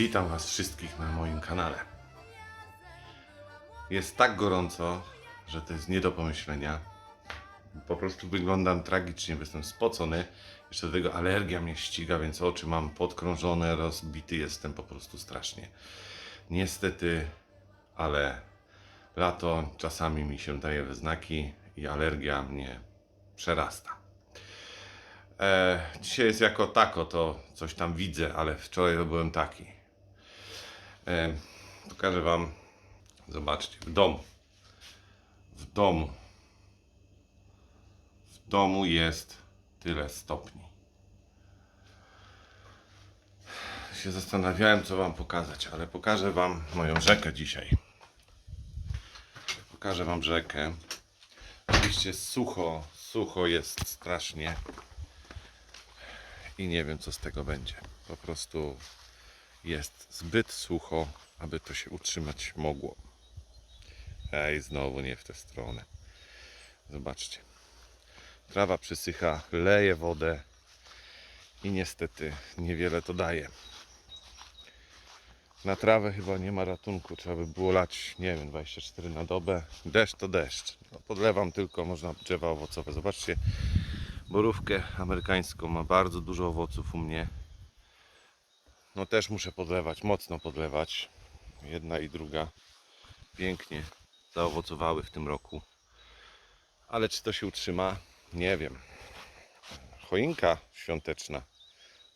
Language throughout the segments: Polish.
Witam Was wszystkich na moim kanale. Jest tak gorąco, że to jest nie do pomyślenia. Po prostu wyglądam tragicznie, bo jestem spocony. Jeszcze do tego alergia mnie ściga, więc oczy mam podkrążone, rozbity jestem po prostu strasznie. Niestety, ale lato czasami mi się daje we znaki i alergia mnie przerasta. E, dzisiaj jest jako tako, to coś tam widzę, ale wczoraj to byłem taki. E, pokażę Wam, zobaczcie, w domu. W domu. W domu jest tyle stopni. Się zastanawiałem, co Wam pokazać, ale pokażę Wam moją rzekę dzisiaj. Pokażę Wam rzekę. Oczywiście sucho, sucho jest strasznie i nie wiem co z tego będzie. Po prostu jest zbyt sucho, aby to się utrzymać mogło. Ej, znowu nie w tę stronę. Zobaczcie. Trawa przysycha, leje wodę i niestety niewiele to daje. Na trawę chyba nie ma ratunku, trzeba by było lać, nie wiem, 24 na dobę. Deszcz to deszcz. No, podlewam tylko, można drzewa owocowe. Zobaczcie, borówkę amerykańską ma bardzo dużo owoców u mnie. No też muszę podlewać, mocno podlewać. Jedna i druga pięknie zaowocowały w tym roku. Ale czy to się utrzyma? Nie wiem. Choinka świąteczna.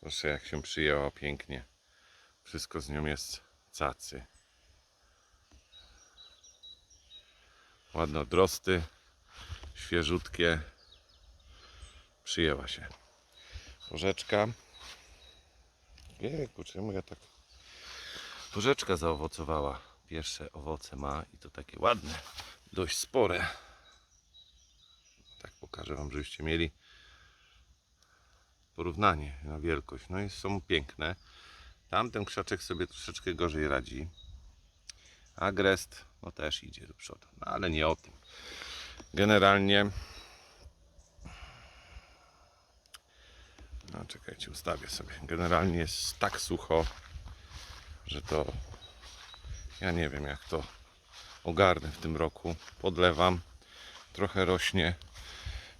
Proszę jak się przyjęła pięknie. Wszystko z nią jest cacy. Ładne odrosty, świeżutkie. Przyjęła się. Porzeczka. Jejku, czemu ja tak... Porzeczka zaowocowała. Pierwsze owoce ma i to takie ładne, dość spore. Tak pokażę Wam, żebyście mieli porównanie na wielkość. No i są piękne. Tamten krzaczek sobie troszeczkę gorzej radzi. Agrest, no też idzie do przodu. No ale nie o tym. Generalnie No czekajcie, ustawię sobie. Generalnie jest tak sucho, że to ja nie wiem jak to ogarnę w tym roku. Podlewam, trochę rośnie.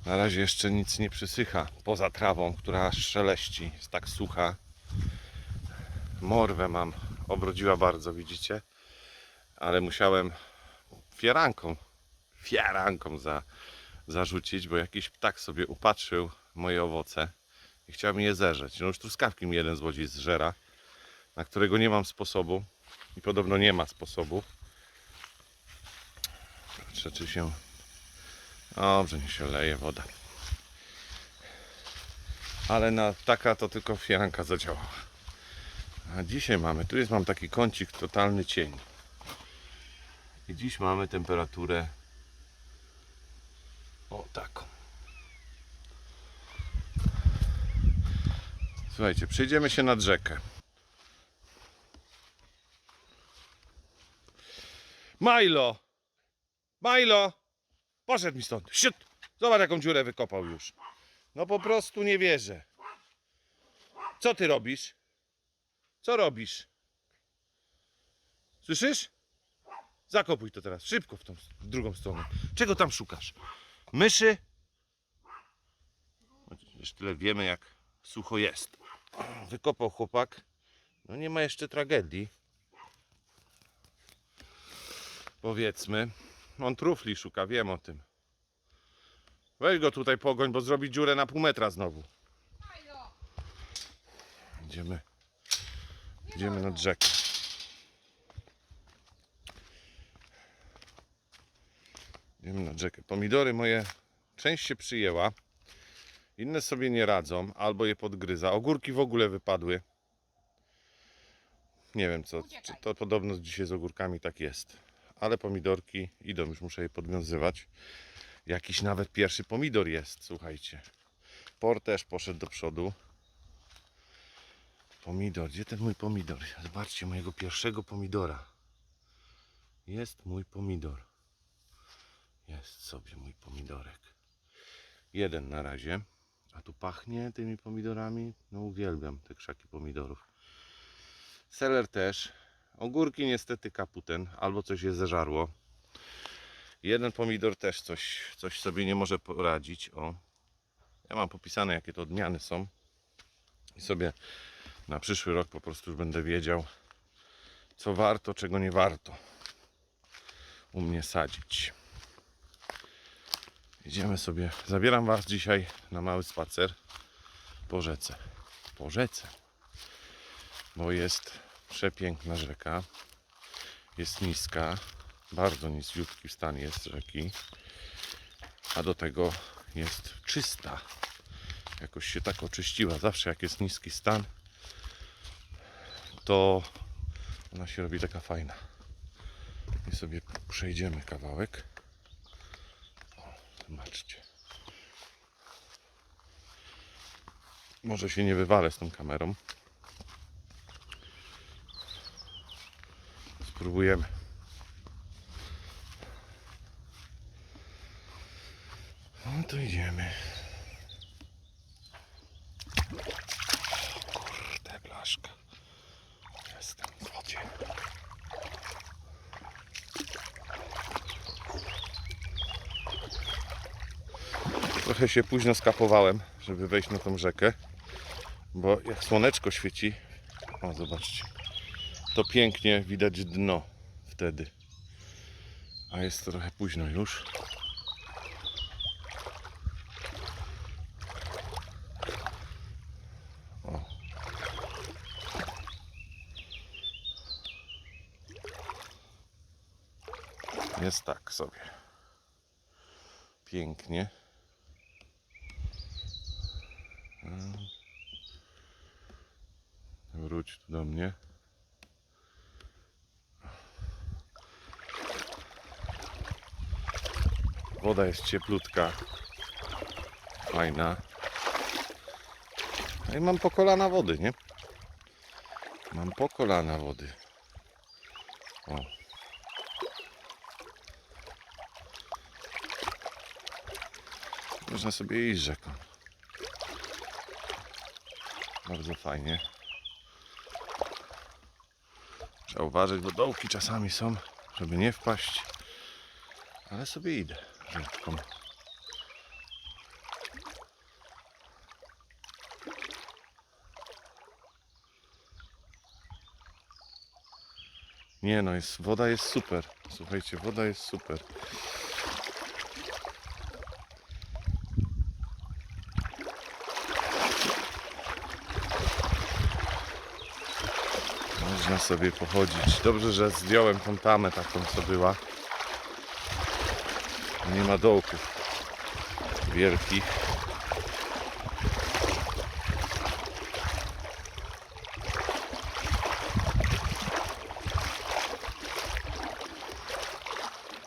Na razie jeszcze nic nie przysycha poza trawą, która szeleści, jest tak sucha. Morwę mam, obrodziła bardzo, widzicie? Ale musiałem fiaranką, fiaranką za, zarzucić, bo jakiś ptak sobie upatrzył moje owoce i chciał je zerzeć. No już truskawki mi jeden złodziej zżera, na którego nie mam sposobu i podobno nie ma sposobu. Patrzę, czy się... Dobrze, nie się leje woda. Ale na taka to tylko firanka zadziałała. A dzisiaj mamy, tu jest mam taki kącik, totalny cień. I dziś mamy temperaturę o taką. Słuchajcie, przejdziemy się nad rzekę. Milo! Milo! Poszedł mi stąd. Siut! Zobacz jaką dziurę wykopał już. No po prostu nie wierzę. Co ty robisz? Co robisz? Słyszysz? Zakopuj to teraz. Szybko w tą w drugą stronę. Czego tam szukasz? Myszy? Chociaż tyle wiemy jak sucho jest. Wykopał chłopak. No nie ma jeszcze tragedii. Powiedzmy. On trufli szuka, wiem o tym. Weź go tutaj pogoń, bo zrobi dziurę na pół metra znowu. Idziemy. Idziemy nad rzekę. Idziemy nad rzekę. Pomidory moje część się przyjęła. Inne sobie nie radzą, albo je podgryza. Ogórki w ogóle wypadły. Nie wiem co, to podobno dzisiaj z ogórkami tak jest. Ale pomidorki idą, już muszę je podwiązywać. Jakiś nawet pierwszy pomidor jest, słuchajcie. Por też poszedł do przodu. Pomidor, gdzie ten mój pomidor? Zobaczcie mojego pierwszego pomidora. Jest mój pomidor. Jest sobie mój pomidorek. Jeden na razie. A tu pachnie tymi pomidorami. No uwielbiam te krzaki pomidorów. Seler też. Ogórki niestety kaputen, albo coś je zeżarło. Jeden pomidor też coś, coś sobie nie może poradzić. O. Ja mam popisane jakie to odmiany są. I sobie na przyszły rok po prostu już będę wiedział, co warto, czego nie warto u mnie sadzić. Idziemy sobie, zabieram Was dzisiaj na mały spacer po rzece. Po rzece. Bo jest przepiękna rzeka. Jest niska. Bardzo niziutki stan jest rzeki. A do tego jest czysta. Jakoś się tak oczyściła. Zawsze jak jest niski stan, to ona się robi taka fajna. I sobie przejdziemy kawałek. Zobaczcie. Może się nie wywalę z tą kamerą. Spróbujemy. No to idziemy. O Kurde, blaszka. Jestem w wodzie. Trochę się późno skapowałem, żeby wejść na tą rzekę, bo jak słoneczko świeci, o zobaczcie, to pięknie widać dno wtedy. A jest trochę późno już. Jest tak sobie. Pięknie. Tu do mnie. Woda jest cieplutka. Fajna. No i mam po kolana wody, nie? Mam po kolana wody. O. Można sobie iść rzeką. Bardzo fajnie. Trzeba uważać, bo dołki czasami są, żeby nie wpaść. Ale sobie idę rzeczką. Nie no, jest, woda jest super. Słuchajcie, woda jest super. Można sobie pochodzić. Dobrze, że zdjąłem tą tamę taką, co była. Nie ma dołków wielkich.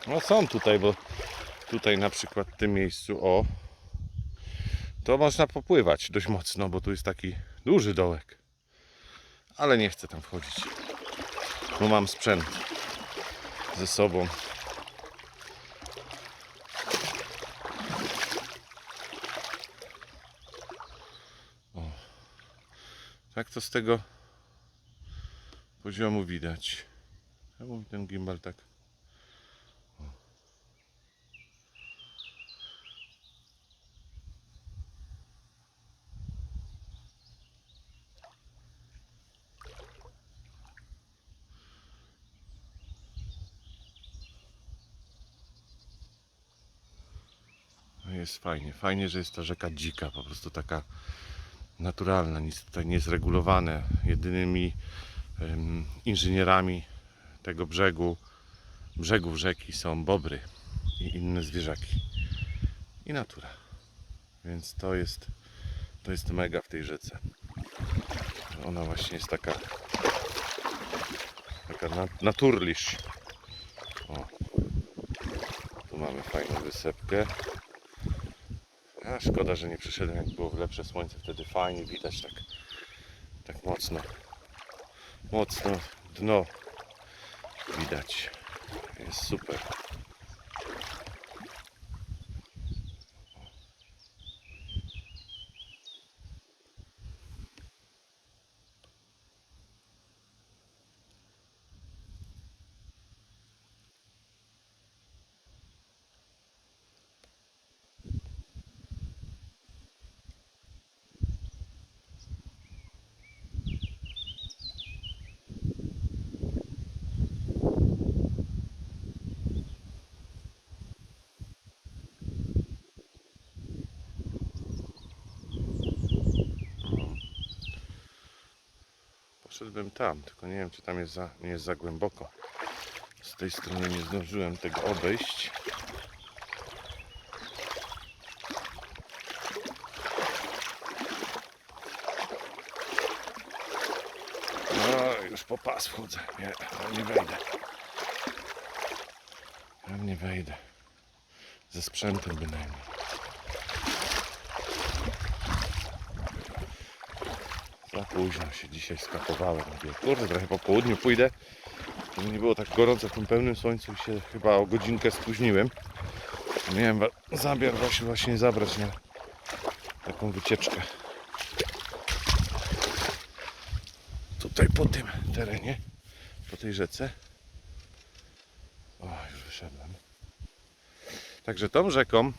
No są tutaj, bo tutaj na przykład w tym miejscu, o, to można popływać dość mocno, bo tu jest taki duży dołek. Ale nie chcę tam wchodzić, bo mam sprzęt ze sobą. O. Tak to z tego poziomu widać. Czemu mi ten gimbal tak Jest fajnie. Fajnie, że jest ta rzeka dzika, po prostu taka naturalna, nic tutaj nie jest regulowane. Jedynymi em, inżynierami tego brzegu, brzegów rzeki są bobry i inne zwierzaki. I natura. Więc to jest, to jest mega w tej rzece. Ona właśnie jest taka taka na, naturlisz. O. Tu mamy fajną wysepkę. A szkoda, że nie przyszedłem jak było lepsze słońce, wtedy fajnie widać tak, tak mocno, mocno dno widać. Jest super. Poszedłbym tam, tylko nie wiem czy tam jest za, nie jest za głęboko. Z tej strony nie zdążyłem tego obejść. No, już po pas wchodzę. Nie, nie wejdę. Tam nie wejdę. Ze sprzętem bynajmniej. Późno się dzisiaj skapowałem. Mówię, kurde, trochę po południu pójdę. Żeby nie było tak gorąco w tym pełnym słońcu się chyba o godzinkę spóźniłem. Miałem zamiar właśnie, właśnie zabrać na taką wycieczkę. Tutaj po tym terenie, po tej rzece. O, już wyszedłem. Także tą rzeką,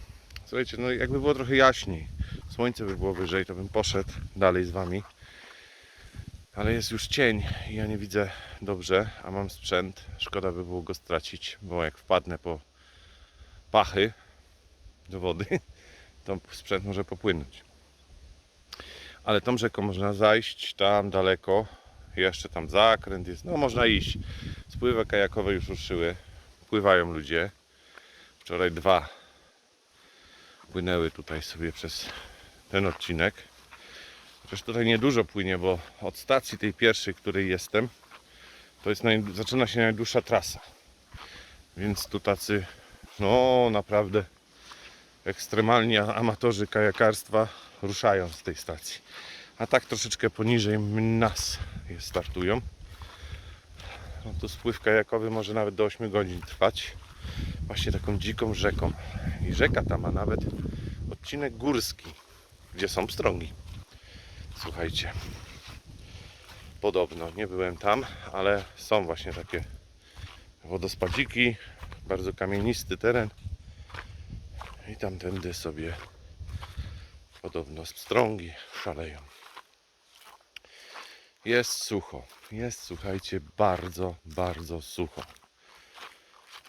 słuchajcie, no jakby było trochę jaśniej, słońce by było wyżej, to bym poszedł dalej z wami. Ale jest już cień i ja nie widzę dobrze, a mam sprzęt. Szkoda by było go stracić, bo jak wpadnę po pachy do wody, to sprzęt może popłynąć. Ale tą rzeką można zajść tam daleko. Jeszcze tam zakręt jest. No można iść. Spływy kajakowe już ruszyły. Pływają ludzie. Wczoraj dwa płynęły tutaj sobie przez ten odcinek. Chociaż tutaj niedużo płynie, bo od stacji tej pierwszej, której jestem, to jest naj... zaczyna się najdłuższa trasa. Więc tu tacy, no naprawdę ekstremalni amatorzy kajakarstwa ruszają z tej stacji. A tak troszeczkę poniżej nas je startują. No tu spływ kajakowy może nawet do 8 godzin trwać. Właśnie taką dziką rzeką. I rzeka ta ma nawet odcinek górski, gdzie są pstrągi. Słuchajcie. Podobno, nie byłem tam, ale są właśnie takie wodospadziki, bardzo kamienisty teren. I tamtędy sobie podobno pstrągi szaleją. Jest sucho. Jest, słuchajcie, bardzo, bardzo sucho.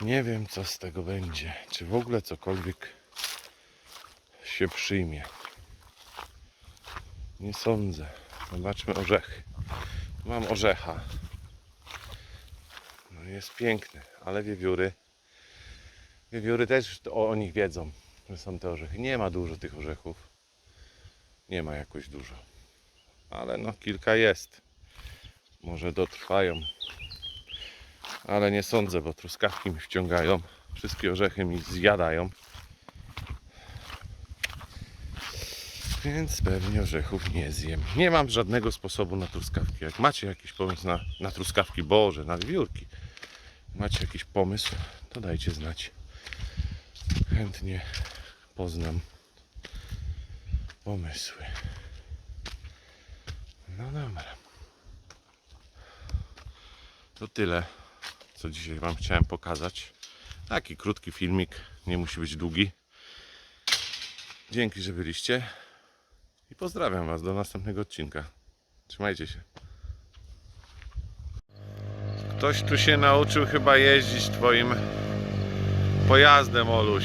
Nie wiem, co z tego będzie. Czy w ogóle cokolwiek się przyjmie. Nie sądzę. Zobaczmy orzechy. Mam orzecha. No jest piękny, ale wiewióry. Wiewióry też o, o nich wiedzą, że są te orzechy. Nie ma dużo tych orzechów. Nie ma jakoś dużo. Ale no kilka jest. Może dotrwają. Ale nie sądzę, bo truskawki mi wciągają. Wszystkie orzechy mi zjadają. Więc pewnie orzechów nie zjem. Nie mam żadnego sposobu na truskawki. Jak macie jakiś pomysł na, na truskawki, boże, na wiewiórki, macie jakiś pomysł, to dajcie znać. Chętnie poznam pomysły. No dobra. To tyle, co dzisiaj Wam chciałem pokazać. Taki krótki filmik, nie musi być długi. Dzięki, że byliście. Pozdrawiam Was do następnego odcinka. Trzymajcie się. Ktoś tu się nauczył chyba jeździć Twoim pojazdem, Oluś.